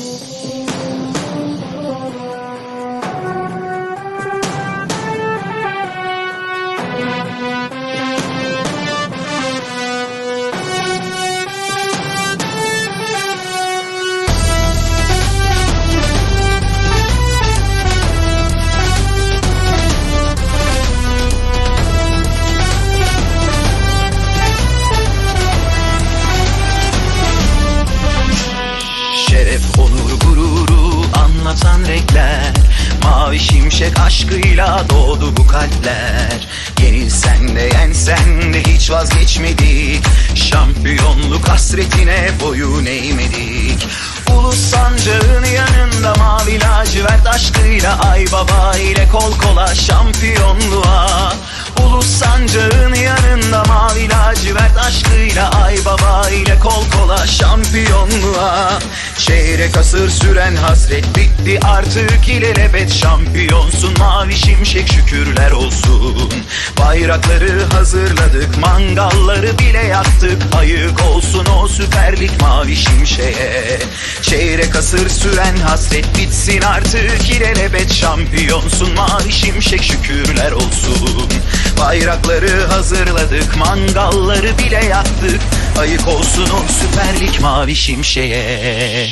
Música Şeref, onur, gururu anlatan renkler. Mavi şimşek aşkıyla doğdu bu kalpler. Yenilsen de yensen de hiç vazgeçmedik. Şampiyonluk hasretine boyun eğmedik. Ulus sancağın yanında mavi lacivert aşkıyla Ay baba ile kol kola şampiyonluğa. Ulus sancağın yanında mavi lacivert aşkıyla Ay baba ile kol kola şampiyonluğa Çeyrek asır süren hasret bitti artık. İlelebet şampiyonsun. Mavi şimşek şükürler olsun. Bayrakları hazırladık mangalları bile yaktık. Ayık olsun o süperlik mavi şimşeğe. Çeyrek asır süren hasret bitsin artık. İlelebet şampiyonsun. Mavi şimşek şükürler olsun. Bayrakları hazırladık mangalları bile yaktık Layık olsun o süperlik mavi şimşeye.